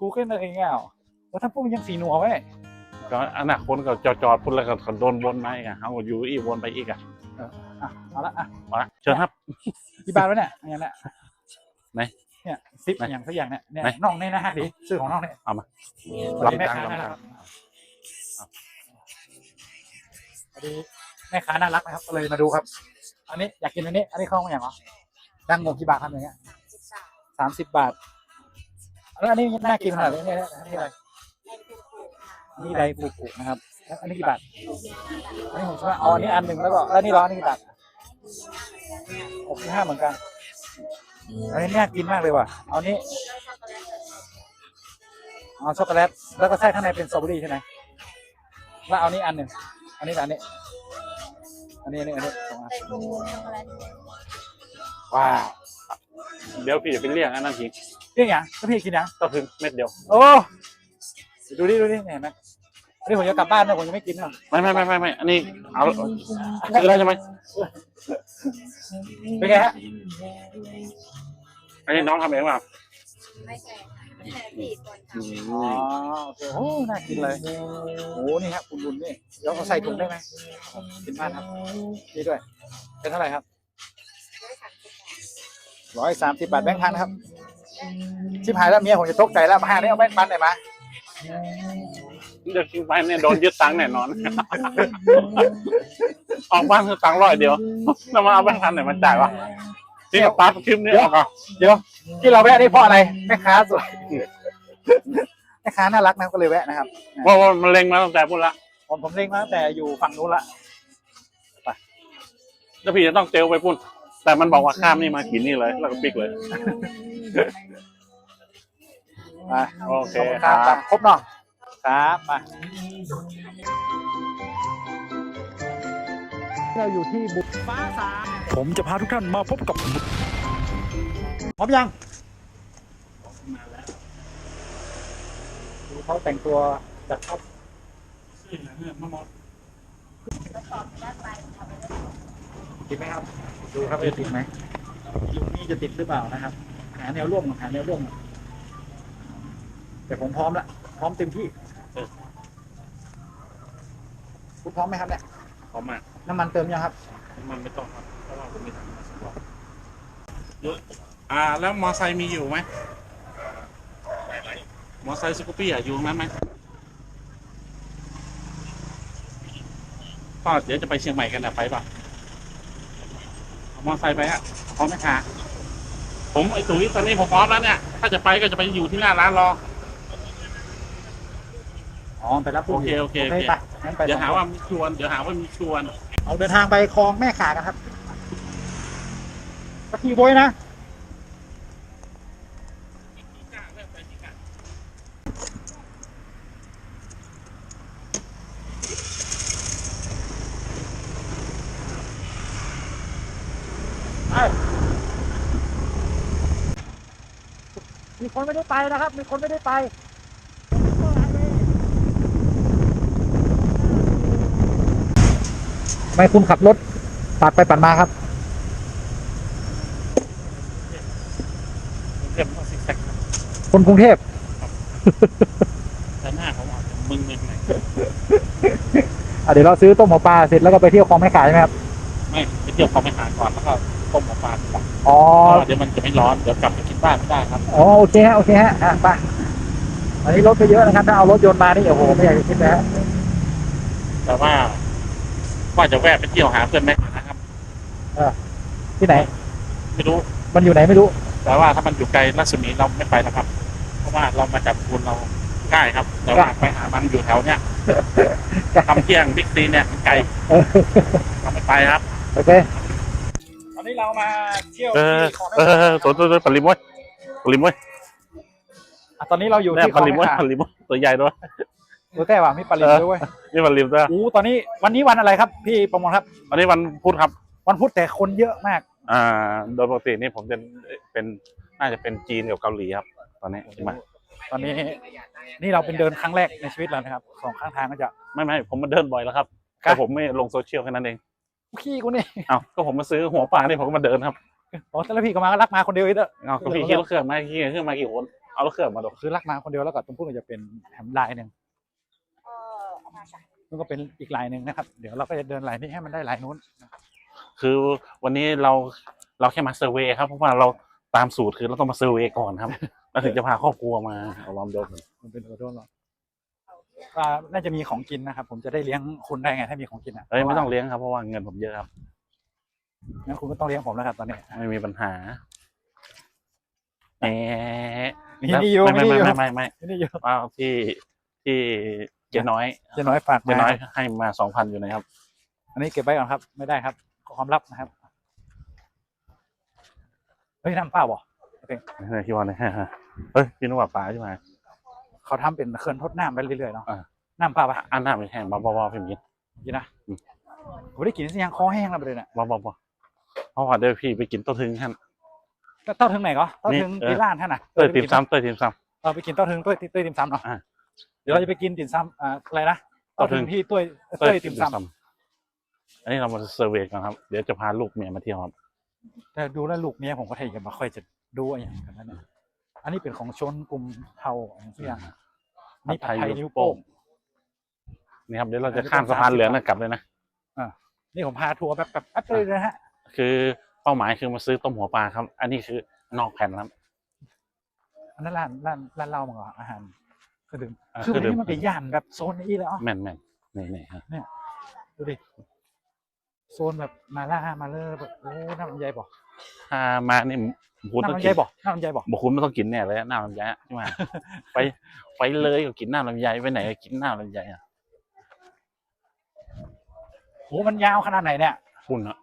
กูก็เลยเงี้ยแล้วถ้าพวกมันยังสีหนัวไว้ก็อนาคตก็จอดจอดพุ่นแล้วก็โดนวนมาอีกอะเขาก็อยู่อีกวนไปอีกอะอะเอาละอะเอาละเชิญครับกี่บาทวะเนี่ยอย่างนั้นแหละไหนเนี่ยซิปไหนอย่างสักอย่างเนี่ยเนี่ยไหนน้องนี่นะฮะดิซื้อของน้องเนี่ยเอามาสวัสดีรัแม่บตังค์ค้ารับตังค์นะครับสวัสดีแม่ค้าน่ารักนะครับก็เลยมาดูครับ อันนี้อยากกินอันนี้ อันนี้เข้ามาอย่างเหรอดังงงกี่บาทครับอย่างเงี้ยสามสิบบาท แล้วอันนี้น่ากินขนาดนี้เนี่ยอันนี้อะไรนี่ไดฟูกุนะครับแล้วอันนี้กี่บาทอันนี้ผมชอบเอาอันนี้อันหนึ่งแล้วก็แล้วนี่ร้อนนี่กี่บาทหกสิบห้าเหมือนกันอันนี้น่ากินมากเลยว่ะ เอานี้เอาช็อกโกแลตแล้วก็ไส้ข้างในเป็นสตรอเบอรี่ใช่ไหมแล้วเอานี้อันหนึ่งอันนี้อันนี้ อันนี้อันนี้อันนี้สองอันว้าวเดี๋ยวพี่จะไปเรียกอันนั้นทิ้ง เรื่องอย่างแล้วพี่กินยังก็คือเม็ดเดียว โอ้ดูดิดูดิเห็นไหมอันนี้ผมจะกลับบ้านนะผมยังไม่กินหรอกไม่ไม่ไม่ไม่ไม่อันนี้เอาคือแล้วใช่ไหมเป็นไงฮะอันนี้น้องทำเองเปล่าไม่ใช่ค่ะไม่ใช่พี่คนอืทำมอ๋อโอเคโอ้น่ากินเลยโอ้นี่ครับคุณบุญนี่เดี๋ยวเอาใส่ถุงได้ไหมกินมากครับนี่ด้วยเป็นเท่าไหร่ครับร้อยสามสิบบาทแบงค์พันครับ ชิบหายแล้วเมียผมจะตกใจแล้วมาหาเนี่ยเอาแบงค์พันไหนอยมาเดี๋ยวทิ้งไปเนี่ยโดนยึดตังค์แน่นอน ออกบ้านคือตังค์ร้อยเดียวแล้วมาเอาแบงค์พันไหนมาจ่ายวะที่กับปั๊บคลิปนี้ออกอะเดี๋ยวที่เราแวะนี่เพราะอะไรแม่ค้าสวยแม่ค้าน่ารักนะก็เลยแวะนะครับเพราะว่ามันเล็งมาตั้งแต่พุ่นละผมผมเล็งมาตั้งแต่อยู่ฝั่งนู้นละแล้วพี่จะต้องเจลไปพุ่น แต่มันบอกว่าข้ามนี่มากินนี่เลย แล้วก็ปิกเลยมาโอเคขอบณครับครบเนาะ ครับมา เราอยู่ที่บุกฟ้าสามผมจะพาทุกท่านมาพบกับบุกพร้อมยังดูเขาแต่งตัวจัดท็อปติดไหมครับ ดูครับจะติดไหมลุงนี่จะติดหรือเปล่านะครับ หาแนวร่วมก่อนหาแนวร่วมก่อนแต่ผมพร้อมละพร้อมเต็มที่เออคุณพร้อมไหมครับเนี่ยพร้อมมากน้ำมันเติมยังครับมันไม่ต้องครับเพราะว่าผมมีถังมาสำรองอ่า แล้วมอไซค์มีอยู่ไหมมอไซค์สกูปปี้อะอยู่ตรงนั้นไหมก็เดี๋ยวจะไปเชียงใหม่กันนะไปป่ะ เอามอไซค์ไปอะพร้อมไหมคะผมไอ้ตุ๋ยตอนนี้ผมพร้อมแล้วเนี่ย ถ้าจะไปก็จะไปอยู่ที่หน้าร้านรอ อ๋อไปรับโอเคโอเคโอเค ไปงั้นไปเดี๋ยวหาสองคนว่ามีชวน เดี๋ยวหาว่ามีชวน เอาเดินทางไปคลองแม่ขากันครับตะกี้โบยนะ มีคนไม่ได้ไปนะครับ มีคนไม่ได้ไปทำไมคุณขับรถปัดไปปัดมาครับเรียบร้อยสิแซกคนกรุงเทพแต่หน้าผมอาจจะมึงมึงหน่อยอะเดี๋ยวเราซื้อต้มหัวปลาเสร็จแล้วก็ไปเที่ยวคลองแม่ขายใช่ไหมครับ ไม่ไป เที่ยวเขาไปหาก่อนแล้วก็ต้มหมูปลาดีกว่าอ๋อเพราะว่าเดี๋ยวมันจะไม่ร้อนเดี๋ยวกลับไปกินบ้านไม่ได้ครับ อ๋อโอเคฮะโอเคฮะอะไปอันนี้รถก็เยอะนะครับถ้าเอารถยนต์มานี่โอ้โหไม่อยากจะคิดนะฮะแต่ว่าว่าจะแวะไปเที่ยวหาเพื่อนไหมนะครับ ที่ไหน ไม่รู้ มันอยู่ไหนไม่รู้แต่ว่าถ้ามันอยู่ไกลรัศมีเราไม่ไปนะครับ เพราะว่าเรามาจากคุณเราใกล้ครับแต่ว่าไปหามันอยู่แถวเนี้ยทำเที่ยงบิ๊กซีเนี่ยมันไกลเออ เราไม่ไปครับ โอเคตอนนี้เรามาเที่ยวเออที่คลองแม่เอขายอตัวตัวตัวปริมวยปริมวยอะตอนนี้เราอยู่เนี่ยที่คปลองริมแม่วยขายปริมวยตัวใหญ่ด้วยดูแต่ว่ามีปลาลิมด้วยเวยนี่ปริมด้วยอู้ตอนนี้วันนี้วันอะไรครับ พี่ประมวลครับ อันนี้วันพุธครับ วันพุธแต่คนเยอะมาก อ่า โดยปกตินี่ผมจะเป็นน่าจะเป็นจีนกับเกาหลีครับ ตอนนี้ใช่ไหมตอนนี้นี่เราเป็นเดินครั้งแรกในชีวิตเรานะครับสองข้างทางก็จะ ไม่ไม่ผมมาเดินบ่อยแล้วครับ ครับ แต่ผมไม่ลงโซเชียลแค่นั้นเอง ขี้กูนี่เอ้าก็ผมมาซื้อหัวปลานี่ผมก็มาเดินครับอ๋อแต่แล้วพี่ก็มาก็รักมาคนเดียวอีกเด้อเอ้าก็พี่ขี่รถเครื่องมาขี่เครื่องมากี่คนเอารถเครื่องมาดูคือรักมาคนเดียวแล้วก็ตรงพุ่นก็จะเป็นแถมลายหนึ่งเออเอามาจ้ะนู่นก็เป็นอีกลายหนึ่งนะครับ เดี๋ยวเราก็จะเดินลายนี้ให้มันได้ลายนู้น คือวันนี้เราเราแค่มาเซอร์เวย์ครับเพราะว่าเราตามสูตรคือเราต้องมาเซอร์เวย์ก่อนครับ แล้วถึงจะพาครอบครัวมาเอาลองดูมันเป็นโอโดนหรอ กอ่าน่าจะมีของกินนะครับ ผมจะได้เลี้ยงคุณได้ไงถ้ามีของกินอะเอ้ยไม่ต้องเลี้ยงครับเพราะว่าเงินผมเยอะครับงั้นคุณก็ต้องเลี้ยงผมแล้วครับตอนนี้ไม่มีปัญหาแหมนี่นี่อยู่ไม่นี่ไม่อยู่ไม่ไม่ไม่นี่อยู่เอาที่ที่เจ๊น้อยเจะน้อยฝากเจ๊มาน้อยให้มาสองพันอยู่นะครับ อันนี้เก็บไว้ก่อนครับ ไม่ได้ครับขอความลับนะครับเฮ้ยน้ำเปล่าบ่ไม่ใช่ที่ว่าเนี่ยเฮ้ยพี่นึกว่าปลาใช่ไหม เขาทำเป็นเคลื่อนทดน้ำไปเรื่อยๆเนาะอ่า น้ำเปล่าปะอันหน้าไม่แห้งบ้าบ้าบ้าพี่มิน กินนะอืม ผมได้กินสิยังคอแห้งแล้วไปเลยเนี่ยบ้าบ้าบ้าเพราะว่าเดี๋ยวพี่ไปกินโต้าถึงท่านเต้าถึงไหนก็เต้าถึงนี่เออ ที่ร้านท่านน่ะเต้ยติมซ้ำเต้ยติมซ้เออไปกินเต้าถึงต้วยต้วยติมซ้ำเนาะอ่าเดี๋ยวเราจะไปกินติ่มซ้ำอ่าอะไรนะเต้าถึงเต้าถึงที่ต้วยำต้วยติ่มซ้ำอันนี้เรามาเซอร์เวย์กันครับ เดี๋ยวจะพาลูกเมียมาเที่ยวครับ แต่ดูแล้วลูกเมียผมก็ไทยจะมาค่อยจะดูอะไรอย่างกันนั้นเนี่ย อันนี้เป็นของชนกลุ่มเทาอย่างเงี้ยนี่ผัดไทยนิ้วโป้งนี่ครับเดี๋ยวเราจะข้ามสะพานเหลืองนะกลับเลยนะนี่ผมพาทัวร์แบบแบบแป๊บเลยนะฮะ คือเป้าหมายคือมาซื้อต้มหัวปลาครับ อันนี้คือนอกแผ่นครับอันนั้นร้านร้านร้านเหล้ามั้งเหรออาหารคือดื่มอ่าคือเครื่องดื่มวันนี้มันเป็นย่านแบบโซนนี้เลยอ๋อแม่นแม่นนี่นี่ครับดูดิโซนแบบมาล่ามาเลอแบบโอ้น้ำลำไยบอกถ้ามานี่ผม คุณน้ำต้องลำกิไยนบอกน้ำลำไยบอกบอกคุณไม่ต้องกินแน่เลยน้ำลำไยอะใช่ไหม ไปไปเลยก็กินน้ำลำไยไปไหนก็กินน้ำลำไยอะโหมันยาวขนาดไหนเนี่ย คุณอะ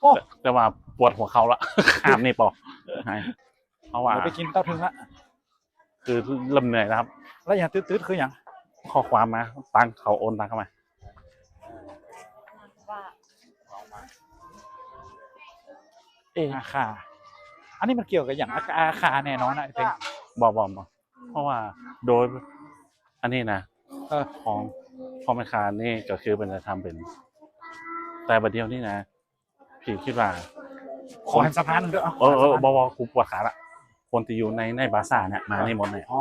โอ้ แต่แต่ว่าปวดหัวเขาละ ข้ามนี่ปอใช่เพราะว่าเดี๋ยวไปกินเต้าถึงละคือเริ่มเหนื่อยแล้วครับ แล้วอย่างตืดๆคืออย่างข้อความมาตังค์เขาโอนตังค์เข้ามาว่าเอ๊ะอาคาอั นนี้มันเกี่ยวกับอย่างอาคาแน่นอนนะไอ้เป็งบอกบอกบอกเพราะว่าโดย อันนี้นะเออของพ่อแม่ค้านี่ก็คือเป็นจะทำเป็น แต่ประเดี๋ยวนี้นะพี่คิดว่าขอแฮมสะพานด้วยเออเออบอกบอกกูปวดขาละคนที่อยู่ในในบาซ่าเนี่ยมาในหมดเลยอ๋อ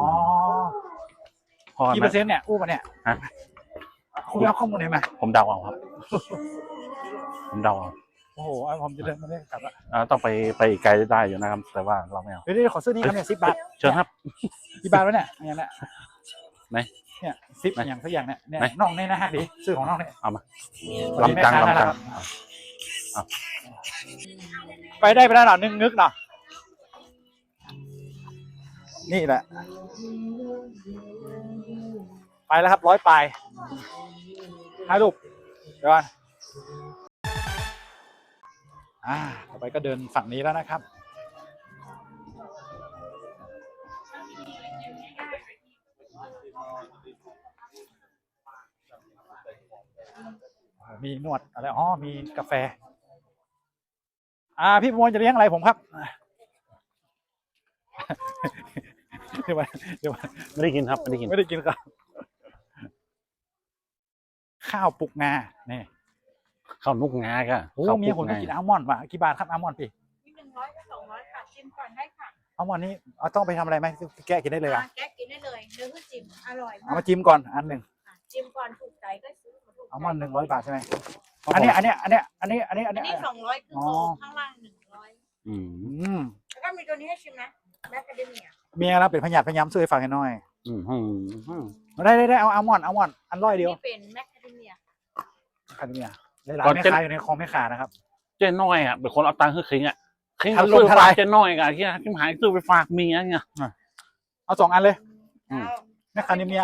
เพราะกี่ว่าเปอร์เซ็นต์เนี่ยอู้มาเนี่ยฮะคุณเอาข้อมูลไหนมาผมเดาเอาครับ ผมเดาเอา โอ้โหเอาผมจะเดินมาเล่นกลับละอ่าต้องไปไปอีกไกลได้อยู่นะครับ แต่ว่าเราไม่เอา เดี๋ยวนี้ขอซื้อนี่ครับเนี่ยสิบบาทเชิญครับกี่บาทวะเนี่ยอย่างเนี้ยไหนเนี่ยสิบไหนอย่างสักอย่างเนี่ยเนี่ยไหนน้องนี่นะฮะดิซื้อของน้องเนี่ยเอามาวันนี้ลำตังแม่ค้าลำตังนะครับไปได้ไปได้หน่อยนึงนึกหน่อยนี่แหละ ไปแล้วครับร้อยปลายถ่ายรูปเดี๋ยวก่อน อ่าต่อไปก็เดินฝั่งนี้แล้วนะครับ มีนวดอะไรอ๋อมีกาแฟ อ่า พี่ประมวลจะเลี้ยงอะไรผมครับเดี๋ยวมาเดี๋ยวมาไม่ได้กินครับ ไม่ได้กิน ไม่ได้กินครับ ข้าวปลุกงาเนี่ย ข้าวนุกงาก็โอ้ข้าวเมียผมงต้องกินอัลมอนด์ว่ะกี่บาทครับอัลมอนด์พี่มีหนึ่งร้อยกับสองร้อยค่ะชิมก่อนได้ค่ะอัลมอนด์นี่เอาต้องไปทำอะไรไหมแกะกินได้เลยอะอะแกะกินได้เลยเนื้อคือจิ้มอร่อยเอามากมาจิ้มก่อนอันหนึ่งอะจิ้มก่อนถูกใจก็ซื้อมาถูกใจอัลมอนด์หนึ่งร้อยบาทใช่ไหมอันเนี้ยอันเนี้ยอันเนี้ยอันนี้อันนี้อันอันนี้นี้สองร้อยคืออ๋อโตข้างล่างหนึ่งร้อยอืมอืมแล้วก็มีตัวนี้ให้ชิมนะแมคคาเดเมียเมียเราเป็นพยาธิพยายามช่วยฝากให้หน่อยอืมอืมอืมได้ได้ได้เอาอัลมอนด์อัลมอนด์อันร้อยเดียวนี่เป็นแมคคาเดเมียคันเมีย หลายๆแม่ค้าอยู่ในคลองแม่ค้านะครับ เจ๊น้อยอะเป็นคนเอาตังค์ให้คิงอะคิงทัเอานลมซื้อทฝาลากยเจ๊น้อยกันที่ที่หายซื้อไปฝากเมียเนี่ยเอาสองอันเลยอืมเอาแม่ค้านี่เมีย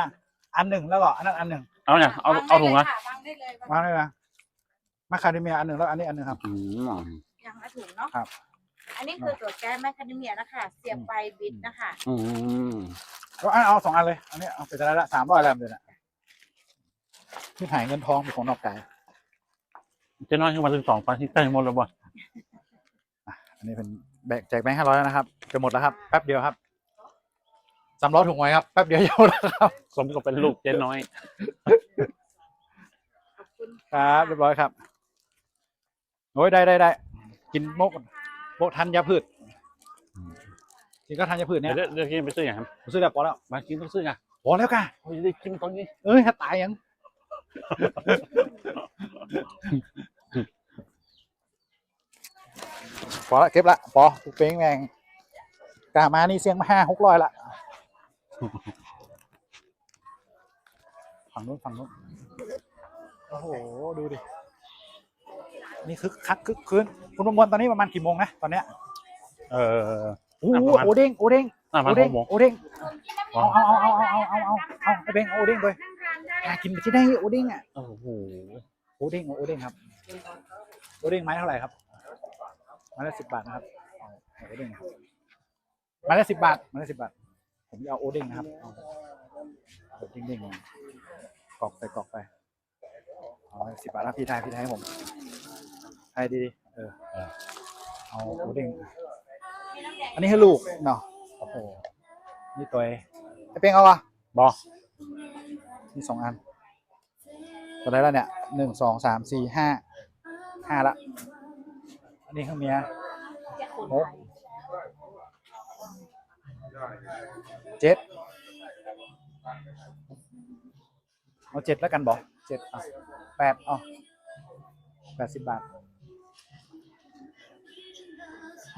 อันหนึ่งแล้วก็อันนั้นอันหนึ่งเอาเนี่ยเอาเอาถุงอะวางได้เลยค่ะวางเลยนะแม่ค้านี่เมียอันหนึ่งแล้วอันนี้อันหนึ่งครับ อืมอย่างละถุงเนาะครับ อันนี้คือตัวแก้แมคคาเดเมียนะคะ เสียบไปบิดนะคะ อืมแล้วอันเอาสองอันเลย อันนี้เอาไปจะได้ละสามร้อยแล้วเดือนอะที่หายเงินทองเป็นของนอกกาย เจ๊น้อยขึ้นมาถึงสองพันที่ใกล้หมดแล้วบ่อันนี้เป็นแบกแจกแบงค์ห้าร้อยแล้วนะครับจะหมดแล้วครับแป๊บเดียวครับสามร้อยถุงไว้ครับแป๊บเดียวจะหมดแล้วครับสมกับเป็นลูกเจ๊น้อยขอบคุณครับเรียบร้อยครับโอ้ยได้ได้ได้กินโมกโมกทันยาพืชสินค้าธัญพืชเนี่ยเดี๋ยวเดี๋ยวกินไปซื้ออย่างครับผมซื้อแบบพอแล้วมากินต้องซื้ออะพอแล้วค่ะโอ้ยได้กินตอนนี้เอ้ยถ้าตายยัง พอละเก็บละปอทุกเป้งแมงกามานี่เสียงมาห้าหกร้อยละฝั่งนู้นฝั่งนู้นโอ้โห ดูดิ นี่คึกคักคึกคืนคุณประมวลตอนนี้ประมาณกี่โมงนะตอนเนี้ย เออโอ้โหโอเด้งโอเด้งน่าโอมาหเด้งกโมงโอเด้งอ๋อเอาเอาเอาเอาเอาเอาเอาเอาไอ้เบ้งเอาโอเด้งเลยนั่งทานได้อยากกินไปที่ได้โอเด้งอะโอ้โหโอเด้งโอเด้งครับ โอเด้งไม้เท่าไหร่ครับ ม้ละสิบบาทนะครับเอาโอเด้งครับม้ละสิบบาทม้ละสิบบาท ผมจะเอาโอเด้งนะครับเอาเอาเด้งกรอกไปกรอกไปเอาสิบบาทแล้วพี่ไทยพี่ไทยให้ผมไทยดีๆเออเอาโอเด้งอันนี้ให้ลูกเนาะโอ้โหนี่ตัวเองไอ้เป้งเอาอะบอมีสองอันตัวไหนแล้วเนี่ยหนึ่งสองสามสี่ห้าห้าละ อันนี้ข้างเมียหกเจ็ดเอาเจ็ดแล้วกันบอกเจ็ดอะแปดเอาแปดสิบบาท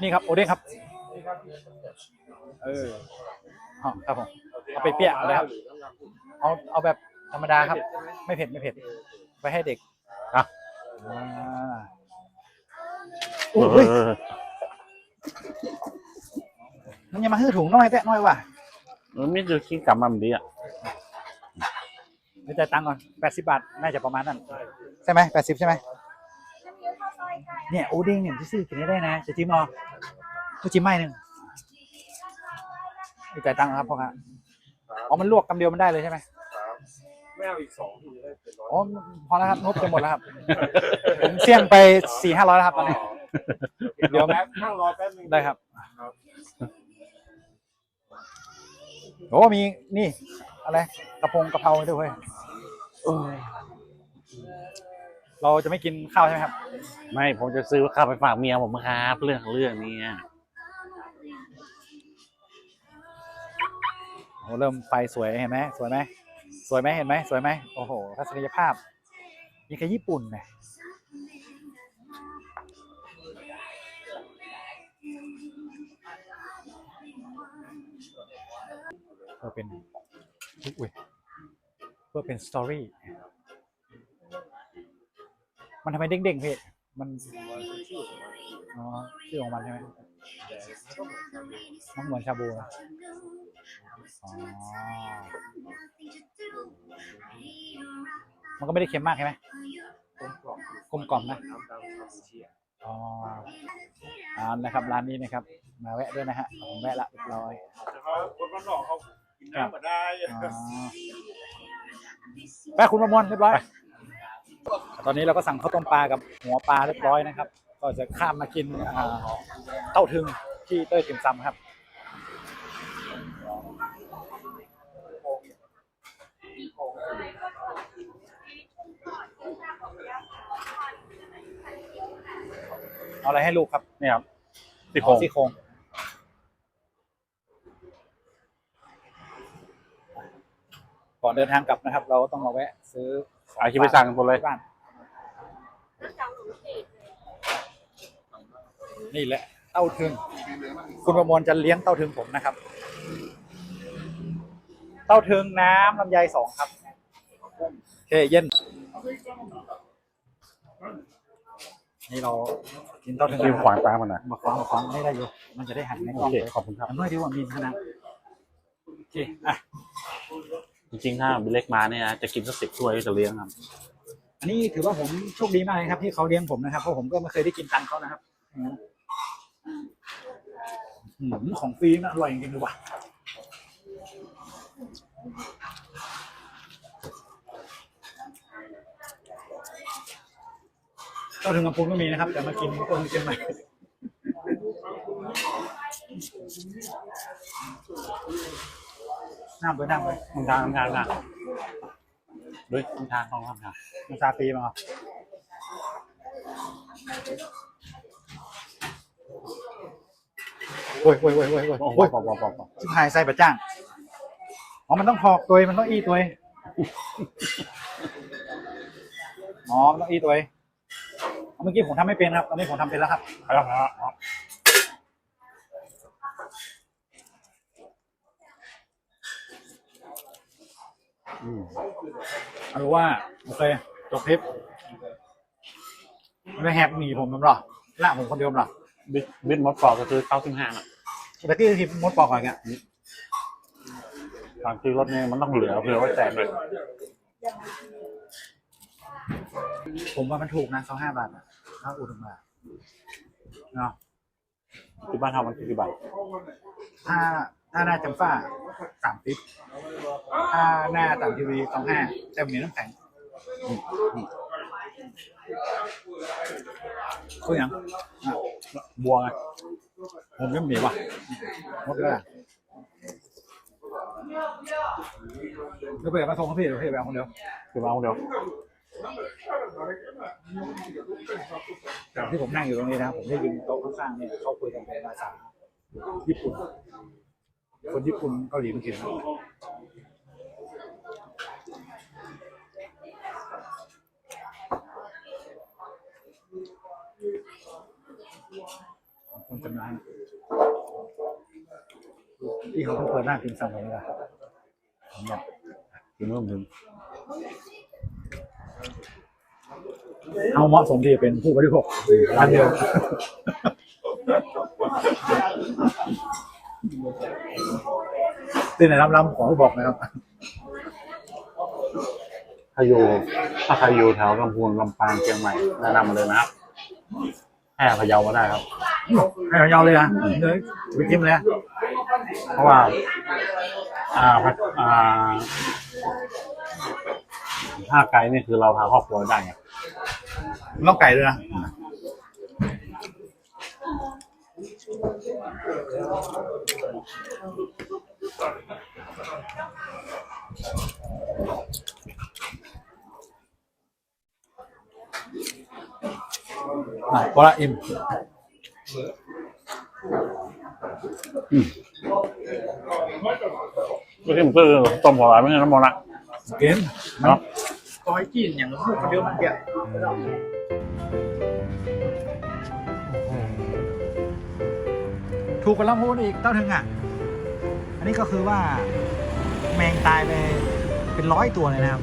นี่ครับ โอเด้งครับ เอออ๋อครับผมเอาไปเปียกเลยครับเอาเอาแบบธรรมดาครับ ไม่เผ็ดไม่เผ็ด ไปให้เด็กอะอ่าเอ โอ้ยอมันยังมาฮื้อถุงน้อยแตะน้อยว่ะมันไม่จะคิดกลับมาแบบนี้อะไม่จ่ายตังค์ก่อนแปดสิบบาท น่าจะประมาณนั้น ใช่ไหมแปดสิบใช่ไหมเนี่ยโอเด้งเนี่ยที่ซื้อกินได้นะจะจิ้มเอาจะจิ้มไม่หนึ่งไม่จ่ายตังค์ครับพ่อครับอ๋อมันลวกกำเดียวมันได้เลยใช่ไหมไม่เอาอีกสองทีจะได้เป็นร้อยอ๋อพอแล้วครับงบจะหมดแล้วครับผมเสี่ยงไปสี่ห้าร้อยแล้วครับตอนนี้ เดี๋ยวแป๊บนั่งรอแป๊บนึงได้ครับ โอ้มีนี่ อะไรกระพงกระเพราด้วยเว้ยเราจะไม่กินข้าวใช่ไหมครับ ไม่ผมจะซื้อข้าวไปฝากเมียผมครับเรื่องของเรื่องเนี้โอ้เริ่มไฟสวยเห็นไหมสวยไหมสวยไหมเห็นไหมสวยไหมโอ้โหทัศนียภาพมีแค่ญี่ปุ่นเนี่ย พื่อเป็นอุ้ยเพื่อเป็นสตอรี่มันทำไมเด้งๆพี่มันอ๋อชื่อของมันใช่ไหมมันเหมือนชาบูนะอ๋อมันก็ไม่ได้เค็มมากใช่ไหมกลมกล่อมนะอ๋ออ่านะครับร้านนี้นะครับ มาแวะด้วยนะฮะผมแวะละเรียบร้อยแต่ว่า คนบ้านนอกเขากินน้ำมาได้อ๋อไปคุณประมวลเรียบร้อย ตอนนี้เราก็สั่งข้าวต้มปลากับหัวปลาเรียบร้อยนะครับ ก็จะข้ามมากินอ่าเต้าถึงที่เต้ยติ่มซำครับ เอาอะไรให้ลูกครับเนี่ยครับซี่โครงซี่โครง ก่อนเดินทางกลับนะครับ เราก็ต้องมาแวะซื้ออาคิดไปสั่งกันหมดเลย ที่บ้านนี่แหละเต้าถึง คุณประมวลจะเลี้ยงเต้าถึงผมนะครับ เต้าถึงน้ำลำไยสองครับโอเคเย็น นี่เรากินเต้าถึง รีบขวางปลามันนะมาขวางมาขวางไม่ได้อยู่ มันจะได้หันในกโอล้องเคเลยขอบคุณครับ อันน้อยดีกว่ามีขนาดโอเค อะ จริงๆถ้าเล็กมาเนี่ยนะจะกินสักสิบถ้วยก็จะเลี้ยงครับ อันนี้ถือว่าผมโชคดีมากเลยครับ ที่เขาเลี้ยงผมนะครับเพราะผมก็ไม่เคยได้กินตังค์เขานะครับอืมของฟรีมันอร่อยจริงๆเลยว่ะก็ถึงกับพูนก็มีนะครับ แต่มากินก็คงกินใหม่ น้ำด้วยน้ำเลยทางทางทางทางด้วยทางทางทางทางน้ำชาฟรีมาเหรอโอ้ยโอ้ยโอ้ยโอ้ยโอ้ยโอ้โหโอ้ยปอกปอกปอกปอกชิบหายใส่ประจ้างอ๋อมันต้องพอกตัวเองมันต้องอีตัวเองอ๋อมันต้องอีตัวเองอ๋อเมื่อกี้ผมทำไม่เป็นครับ ตอนนี้ผมทำเป็นแล้วครับ เอาละเอาละเอาละอืมเอารู้ว่าโอเคจบคลิปไม่แฮปหนีผมมั้งหรอละผมคนเดียวมั้งหรอบิดบิดมดปอกก็คือเก้าสิบห้าอะแต่ที่ทีมดปอกก่อนเนี่ยบางทีรถเนี่ยมันต้องเหลือเผื่อไว้แจกเลยผมว่ามันถูกนะสองห้าบาทอะถ้าอุดมมาเนาะที่บ้านทำมันกี่บาทถ้า ถ้าหน้าจำฟ้าสามสิบถ้าหน้าต่างทีวีสองห้าแต่มีน้ำแข็งอืมอืมคืออย่างอะบัวไงผมยังมีว่ะหมดเลยอะก็เปิดมาส่งเขาพี่เดี๋ยวพี่ไปเอาคนเดียวคือมาคนเดียวจากที่ผมนั่งอยู่ตรงนี้นะครับผมได้ยินโต๊ะข้างๆเนี่ยเขาคุยกันเป็นภาษาญี่ปุ่น คนญี่ปุ่นเกาหลีมันเขียนนะคนจำนานที่เขาเพิ่งเปิดหน้ากินสั่งตรงนี้แหละผมอยากถึงเริ่มถึงเอาเหมาะสมที่จะเป็นผู้บริโภคร้านเดียว ตื่นไหนรับๆขอให้บอกนะครับถ้าอยู่ถ้าใครอยู่แถวลำพูนลำปางเชียงใหม่แนะนำมาเลยนะครับแค่พะเยาก็ได้ครับ ให้ยาวเลยนะเนื้อไปจิ้มเลยนะเพราะว่า อ่าพัดอ่าถ้าไกลนี่คือเราพาครอบครัวได้ไง ต้องไก่ด้วยนะ อะพอละอิ่มไม่ใช่มันคือต้มหัวไหลไม่ใช่ ถูกกว่าลำพูนอีกเต้าถึงอะ อันนี้ก็คือว่าแมงตายไปเป็นร้อยตัวเลยนะครับ